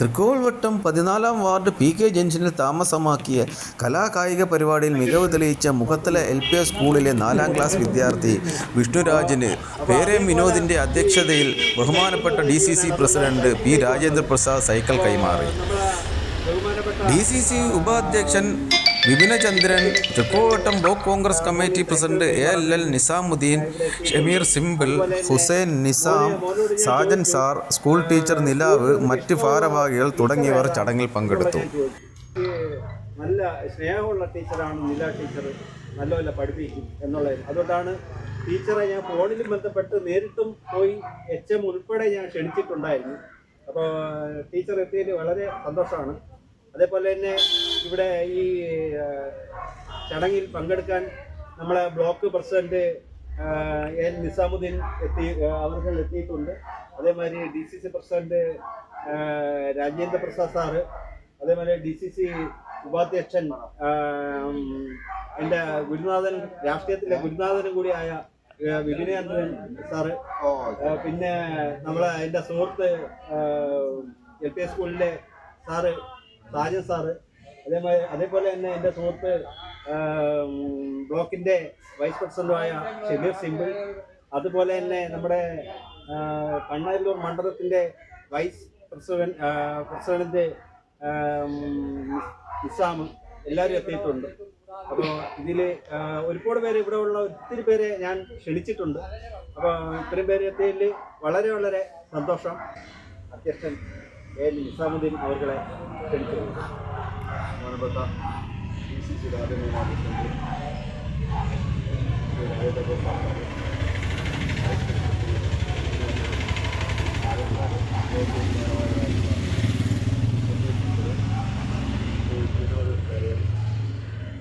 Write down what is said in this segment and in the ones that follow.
തൃക്കോൾവട്ടം പതിനാലാം ward P K ജംഗ്ഷനിൽ താമസമാക്കിയ കലാകായിക പരിപാടിയിൽ മികവ് തെളിയിച്ച മുഖത്തല എൽ പി എസ് സ്കൂളിലെ നാലാം ക്ലാസ് വിദ്യാർത്ഥി വിഷ്ണുരാജിന് പേരേം വിനോദിന്റെ അധ്യക്ഷതയിൽ ബഹുമാനപ്പെട്ട D C C president P Rajendra Prasad cycle കൈമാറി. ഡി സി സി ഉപാധ്യക്ഷൻ Vipinachandran Thrikkottam block Congress committee president A L L Nizamuddin Shameer symbol Hussain Nizam Sajan sir school teacher നിലാവ് മറ്റ് ഭാരവാഹികൾ തുടങ്ങിയവർ ചടങ്ങിൽ പങ്കെടുത്തു. നല്ല സ്നേഹമുള്ള ടീച്ചറാണ് നില ടീച്ചർ. നല്ലപോലെ പഠിപ്പിക്കും എന്നുള്ളത്. അതുകൊണ്ടാണ് ടീച്ചറെ ഞാൻ ഫോണിലും ബന്ധപ്പെട്ട് നേരിട്ടും പോയി എച്ച് എം ഉൾപ്പെടെ ഞാൻ ക്ഷണിച്ചിട്ടുണ്ടായിരുന്നു. അപ്പോൾ ടീച്ചർ എത്തിയതിൽ വളരെ സന്തോഷമാണ്. അതേപോലെ തന്നെ ഇവിടെ ഈ ചടങ്ങിൽ പങ്കെടുക്കാൻ നമ്മളെ ബ്ലോക്ക് പ്രസിഡന്റ് എൻ നിസാമുദ്ദീൻ എത്തി അവർ എത്തിയിട്ടുണ്ട്. അതേമാതിരി D C C president Rajendra Prasad sir അതേമാതിരി ഡി സി സി ഉപാധ്യക്ഷൻ എന്റെ ഗുരുനാഥൻ രാഷ്ട്രീയത്തിലെ ഗുരുനാഥനും കൂടിയായ വിപിനേന്ദ്രൻ സാറ് പിന്നെ നമ്മളെ എന്റെ സുഹൃത്ത് എൽ പി സ്കൂളിലെ സാറ് സാജൻ സാറ് അതേമാതിരി അതേപോലെ തന്നെ എന്റെ സുഹൃത്ത് ബ്ലോക്കിന്റെ വൈസ് പ്രസിഡന്റുമായ ഷെബീർ സിംബിൾ അതുപോലെ തന്നെ നമ്മുടെ കണ്ണാരിലൂർ മണ്ഡലത്തിന്റെ വൈസ് പ്രസിഡന്റ് പ്രസിഡന്റ് നിസാം എല്ലാവരും എത്തിയിട്ടുണ്ട്. അപ്പോൾ ഇതിൽ ഒരുപാട് പേര് ഇവിടെ ഉള്ള ഒത്തിരി പേരെ ഞാൻ ക്ഷണിച്ചിട്ടുണ്ട്. അപ്പോൾ ഇത്രയും പേര് എത്തിയതിൽ വളരെ വളരെ സന്തോഷം. അധ്യക്ഷൻ എ. നിസാമുദ്ദീൻ അവരുടെ ക്ഷണിച്ചിട്ടുണ്ട് ബഹുമാനപ്പെട്ട ഡി സി സി രാജനിർമ്മാണത്തിന്റെ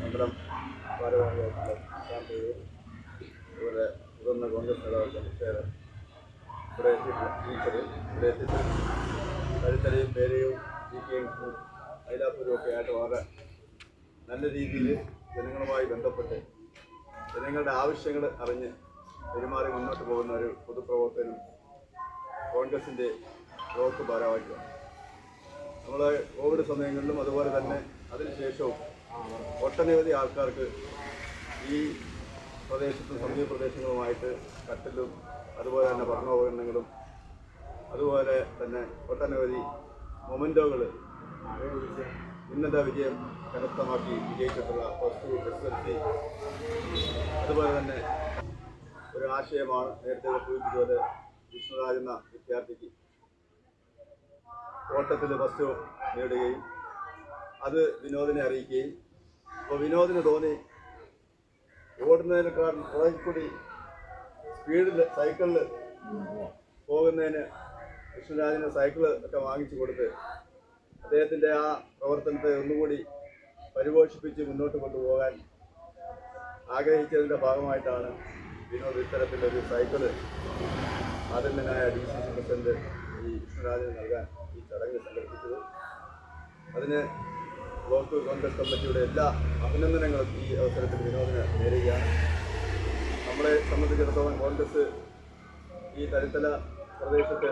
മണ്ഡലം ഭാരവാഹിയായിട്ടുള്ള ശാന്തയും അതുപോലെ മുതിർന്ന കോൺഗ്രസ് നേതാവ് ചന്ദ്രശേഖരൻ ഇവിടെ എത്തിയിട്ടുള്ള ടീച്ചർ ഇവിടെ എത്തിയിട്ട് കരുത്തലയും പേരയും ജി കെ എംസും മൈലാപ്പൂരും ഒക്കെ ആയിട്ട് വളരെ നല്ല രീതിയിൽ ജനങ്ങളുമായി ബന്ധപ്പെട്ട് ജനങ്ങളുടെ ആവശ്യങ്ങൾ അറിഞ്ഞ് പെരുമാറി മുന്നോട്ട് പോകുന്ന ഒരു പൊതുപ്രവർത്തനം കോൺഗ്രസിന്റെ ബ്ലോക്ക് ഭാരവാഹിയാണ് നമ്മൾ കോവിഡ് സമയങ്ങളിലും അതുപോലെ തന്നെ അതിനുശേഷവും ഒട്ടനവധി ആൾക്കാർക്ക് ഈ പ്രദേശത്തും സമീപ പ്രദേശങ്ങളുമായിട്ട് കട്ടിലും അതുപോലെ തന്നെ ഭരണോപകരണങ്ങളും അതുപോലെ തന്നെ ഒട്ടനവധി മൊമെന്റോകൾ ഉന്നത വിജയം? കരസ്ഥമാക്കി വിജയിച്ചിട്ടുള്ള ടു എസ് അതുപോലെ തന്നെ ഒരു ആശയമാണ് നേരത്തെ സൂചിപ്പിച്ചത് വിഷ്ണുരാജ് എന്ന വിദ്യാർത്ഥിക്ക്. ഓട്ടത്തിൽ ഫസ്റ്റ് നേടുകയും അത് വിനോദിനെ അറിയിക്കുകയും. അപ്പോൾ വിനോദിന് തോന്നി ഓടുന്നതിനേക്കാൾ കുറേ കൂടി സ്പീഡിൽ സൈക്കിളിൽ പോകുന്നതിന് വിഷ്ണുരാജിന് സൈക്കിൾ ഒക്കെ വാങ്ങിച്ചു കൊടുത്ത് അദ്ദേഹത്തിന്റെ ആ പ്രവർത്തനത്തെ ഒന്നുകൂടി പരിപോഷിപ്പിച്ച് മുന്നോട്ട് കൊണ്ടുപോകാൻ ആഗ്രഹിച്ചതിന്റെ ഭാഗമായിട്ടാണ് വിനോദ് ഇത്തരത്തിലൊരു സൈക്കിൾ ആദരണനായ ഡി സി സി പ്രസിഡന്റ് ഈ വിഷ്ണുരാജന് നൽകാൻ ഈ ചടങ്ങ് സംഘടിപ്പിച്ചത്. അതിന് ബ്ലോക്ക് കോൺഗ്രസ് കമ്മിറ്റിയുടെ എല്ലാ അഭിനന്ദനങ്ങളും ഈ അവസരത്തിൽ വിനോദിന് നേരുകയാണ്. നമ്മളെ സംബന്ധിച്ചിടത്തോളം കോൺഗ്രസ് ഈ തരിത്തല പ്രദേശത്ത്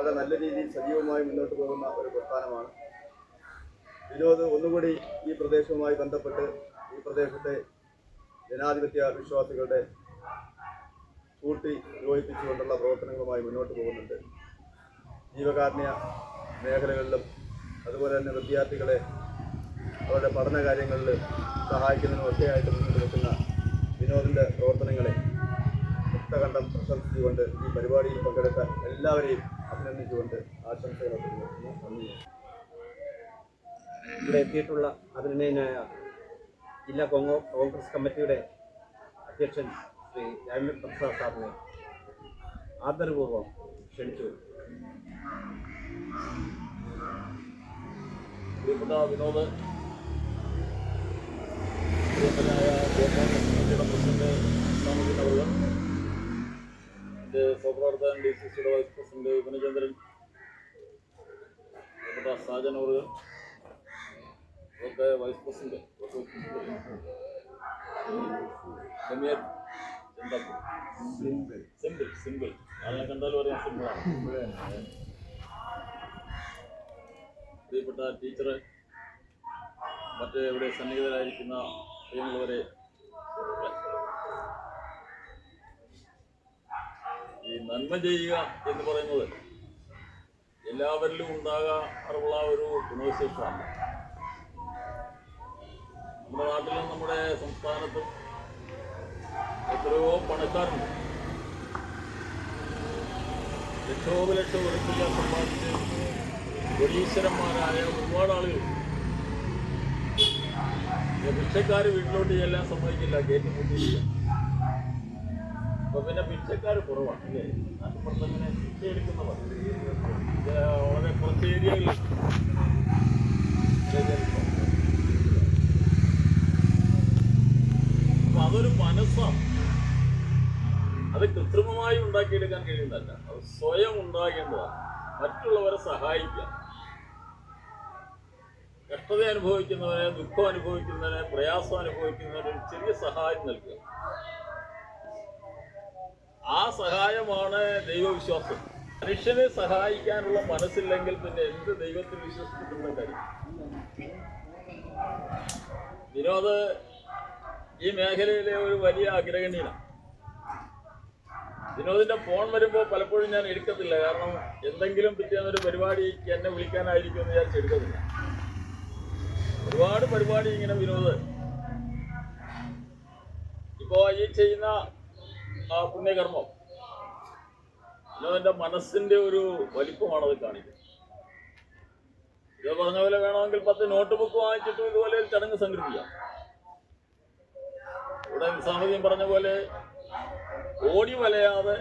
വളരെ നല്ല രീതിയിൽ സജീവമായി മുന്നോട്ട് പോകുന്ന ഒരു പ്രസ്ഥാനമാണ്. വിനോദ് ഒന്നുകൂടി ഈ പ്രദേശവുമായി ബന്ധപ്പെട്ട് ഈ പ്രദേശത്തെ ജനാധിപത്യ വിശ്വാസികളുടെ കൂട്ടി യോജിപ്പിച്ചുകൊണ്ടുള്ള പ്രവർത്തനങ്ങളുമായി മുന്നോട്ട് പോകുന്നുണ്ട്. ജീവകാരുണ്യ മേഖലകളിലും അതുപോലെ തന്നെ വിദ്യാർത്ഥികളെ അവരുടെ പഠന കാര്യങ്ങളിൽ സഹായിക്കുന്നതിനും ഒക്കെയായിട്ട് മുന്നോട്ട് വെക്കുന്ന വിനോദിന്റെ പ്രവർത്തനങ്ങളെ മുക്തകണ്ഠം പ്രശംസിച്ചുകൊണ്ട് ഈ പരിപാടിയിൽ പങ്കെടുത്ത എല്ലാവരെയും അഭിനന്ദിച്ചുകൊണ്ട് ആശംസകൾ ഇവിടെ എത്തിയിട്ടുള്ള അഭിനന്ദനായ ജില്ലാ കോൺഗ്രോ കോൺഗ്രസ് കമ്മിറ്റിയുടെ അധ്യക്ഷൻ ശ്രീ രാജേന്ദ്ര പ്രസാദ് സാറിനെ ആദരപൂർവം ക്ഷണിച്ചു. വിനോദ് പ്രിയപ്പെട്ടനായ കമ്മിറ്റിയുടെ സാമൂഹിക അവർ എന്റെ സഹപ്രവർത്തകൻ ഡി സി സിയുടെ വൈസ് പ്രസിഡന്റ് വിപിനചന്ദ്രൻ സാജൻ അതൊക്കെ വൈസ് പ്രസിഡന്റ് സിമ്പിൾ സിമ്പിൾ. ആളെ കണ്ടാലും പറയാം സിമ്പിളാണ് പ്രിയപ്പെട്ട ടീച്ചറ് മറ്റ് ഇവിടെ സന്നിഹിതരായിരിക്കുന്ന പ്രിയമുള്ളവരെ ഈ നന്മ ചെയ്യുക എന്ന് പറയുന്നത് എല്ലാവരിലും ഉണ്ടാകാറുള്ള ഒരു ഗുണവിശേഷമാണ്. നമ്മുടെ നാട്ടിലും നമ്മുടെ സംസ്ഥാനത്തും എത്രയോ പണക്കാരുണ്ട്. ലക്ഷോപലക്ഷം ഉറപ്പില്ല സമ്പാദിച്ച് കൊടീശ്വരന്മാരായ ഒരുപാട് ആളുകൾ ഭിക്ഷക്കാർ വീട്ടിലോട്ട് ചെല്ലാൻ സമ്മതിക്കില്ല ഗേറ്റ് മുട്ടിയില്ല അപ്പൊ പിന്നെ ഭിക്ഷക്കാർ കുറവാണ് അല്ലേ? നാട്ടുപുറത്ത് അങ്ങനെ എടുക്കുന്നവർ ഇത് വളരെ കുറച്ച് ഏരിയകളിൽ അതൊരു മനസ്സാണ്. അത് കൃത്രിമമായി ഉണ്ടാക്കിയെടുക്കാൻ കഴിയുന്നതല്ല. അത് സ്വയം ഉണ്ടാകേണ്ടതാണ്. മറ്റുള്ളവരെ സഹായിക്കുക. കഷ്ടത അനുഭവിക്കുന്നവരെ ദുഃഖം അനുഭവിക്കുന്നവരെ പ്രയാസം അനുഭവിക്കുന്നവരെ ചെറിയ സഹായം നൽകുക. ആ സഹായമാണ് ദൈവവിശ്വാസം. മനുഷ്യനെ സഹായിക്കാനുള്ള മനസ്സില്ലെങ്കിൽ പിന്നെ എന്ത് ദൈവത്തിൽ വിശ്വസിച്ചിട്ടുള്ള കാര്യം? വിനോദ് ഈ മേഖലയിലെ ഒരു വലിയ അഗ്രഗണ്യനാണ് വിനോദിന്റെ ഫോൺ വരുമ്പോൾ പലപ്പോഴും ഞാൻ എടുക്കത്തില്ല. കാരണം എന്തെങ്കിലും പിറ്റേന്നൊരു പരിപാടിക്ക് എന്നെ വിളിക്കാനായിരിക്കും എന്ന് വിചാരിച്ച് എടുക്കത്തില്ല. ഒരുപാട് പരിപാടി ഇങ്ങനെ വിനോദ്. ഇപ്പോ ഈ ചെയ്യുന്ന പുണ്യകർമ്മം. അല്ലാതെ മനസ്സിന്റെ ഒരു വലിപ്പമാണ് അത് കാണിക്കുന്നത്. ഇത് പറഞ്ഞ പോലെ വേണമെങ്കിൽ പത്ത് നോട്ട് ബുക്ക് വാങ്ങിച്ചിട്ടും ഇതുപോലെ ഒരു ചടങ്ങ് സംഘടിപ്പിക്കാം. ഇവിടെ സാമതിയും പറഞ്ഞ പോലെ ഓടി വലയാതെ